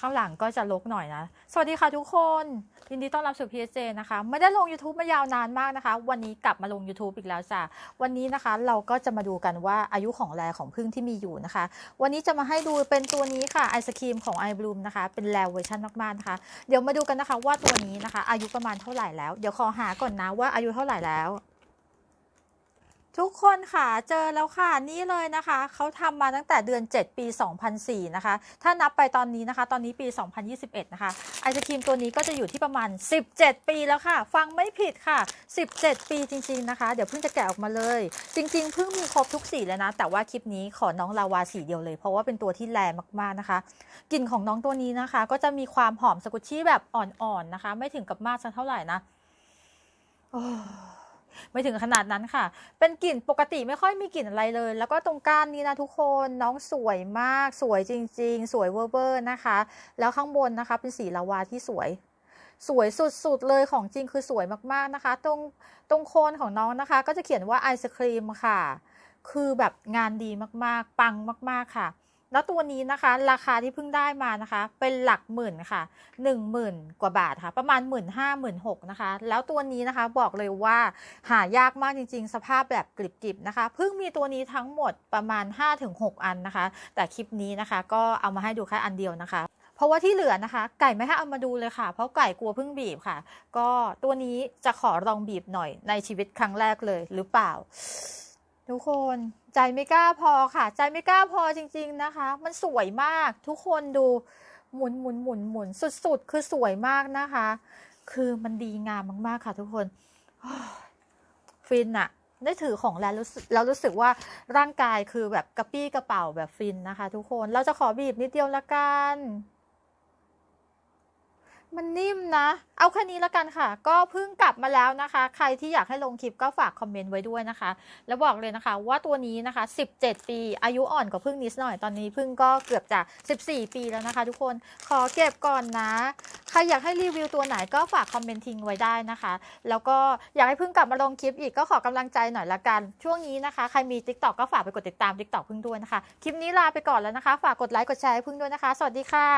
ข้างหลังก็จะลกหน่อยนะ สวัสดีค่ะทุกคนยินดีต้อนรับสู่ PSJ นะคะ ไม่ได้ลง YouTube มายาวนานมากนะคะ วันนี้กลับมาลง YouTube อีกแล้วจ้ะ วันนี้นะคะเราก็จะมาดูกันว่าอายุของแรของพึ่งที่มีอยู่นะคะ วันนี้จะมาให้ดูเป็นตัวนี้ค่ะไอศครีมของ i b l o o m นะคะ เป็นแรเวอร์ชันมากๆนะคะ เดี๋ยวมาดูกันนะคะว่าตัวนี้นะคะ อายุประมาณเท่าไหร่แล้ว เดี๋ยวขอหาก่อนนะว่าอายุเท่าไหร่แล้ว ทุกคนค่ะเจอแล้วค่ะนี่เลยนะคะ เขาทำมาตั้งแต่เดือน 7 ปี 2004 นะคะ ถ้านับไปตอนนี้นะคะ ตอนนี้ปี 2021 นะคะไอศครีมตัวนี้ก็จะอยู่ที่ประมาณ 17 ปีแล้วค่ะ ฟังไม่ผิดค่ะ 17 ปีจริง ๆนะคะ เดี๋ยวเพิ่งจะแกะออกมาเลย จริง ๆ เพิ่งมีครบทุกสีแล้วนะ แต่ว่าคลิปนี้ขอน้องลาวาสีเดียวเลย เพราะว่าเป็นตัวที่แรงมากๆนะคะกลิ่นของน้องตัวนี้นะคะ ก็จะมีความหอมสกุชชี่แบบอ่อนๆนะคะ ไม่ถึงกับมากสักเท่าไหร่นะโอ้ ไม่ถึงขนาดนั้นค่ะ เป็นกลิ่นปกติไม่ค่อยมีกลิ่นอะไรเลย แล้วก็ตรงก้านนี้นะทุกคนน้องสวยมากสวยจริง ๆ สวยเวอร์เวอร์นะคะ แล้วข้างบนนะคะเป็นสีลาวาที่สวยสวยสุดๆ เลยของจริงคือสวยมากๆนะคะ ตรงตรงโคนของน้องนะคะ ก็จะเขียนว่าไอศครีมค่ะ คือแบบงานดีมากๆ ปังมากๆค่ะ แล้วตัวนี้นะคะราคาที่เพิ่งได้มานะคะ เป็นหลักหมื่นค่ะหนึ่งหมื่นกว่าบาทค่ะ ประมาณหมื่นห้าหมื่นหกนะคะ แล้วตัวนี้นะคะบอกเลยว่าหายากมากจริง ๆ สภาพแบบกริบๆนะคะ เพิ่งมีตัวนี้ทั้งหมดประมาณ 5-6 อันนะคะ แต่คลิปนี้นะคะ ก็เอามาให้ดูแค่อันเดียวนะคะเพราะว่าที่เหลือนะคะ ไก่ไม่ให้เอามาดูเลยค่ะ เพราะไก่กลัวพิ่งบีบค่ะ ก็ตัวนี้จะขอลองบีบหน่อยในชีวิตครั้งแรกเลยหรือเปล่า ทุกคนใจไม่กล้าพอค่ะ ใจไม่กล้าพอจริง ๆนะคะ มันสวยมากทุกคนดูหมุนหมุนหมุนหมุนสุดๆ คือสวยมากนะคะ คือมันดีงามมากๆค่ะ ทุกคนฟินอะได้ถือของแล้วรู้สึกแล้วรู้สึกว่าร่างกายคือแบบกระปี้กระเป๋าแบบฟินนะคะ ทุกคนเราจะขอบีบนิดเดียวละกัน มันนิ่มนะ เอาแค่นี้ละกันค่ะ ก็เพิ่งกลับมาแล้วนะคะ ใครที่อยากให้ลงคลิปก็ฝากคอมเมนต์ไว้ด้วยนะคะ แล้วบอกเลยนะคะว่าตัวนี้นะคะ 17 ปี อายุอ่อนกว่าพึ่งนิดหน่อย ตอนนี้พึ่งก็เกือบจะ 14 ปีแล้วนะคะ ทุกคน ขอเก็บก่อนนะ ใครอยากให้รีวิวตัวไหนก็ฝากคอมเมนต์ทิ้งไว้ได้นะคะ แล้วก็อยากให้พึ่งกลับมาลงคลิปอีกก็ขอกำลังใจหน่อยละกัน ช่วงนี้นะคะ ใครมี TikTok ก็ฝากไปกดติดตาม TikTok พึ่งด้วยนะคะ คลิปนี้ลาไปก่อนแล้วนะคะ ฝากกดไลค์ กดแชร์ให้พึ่งด้วยนะคะ สวัสดีค่ะ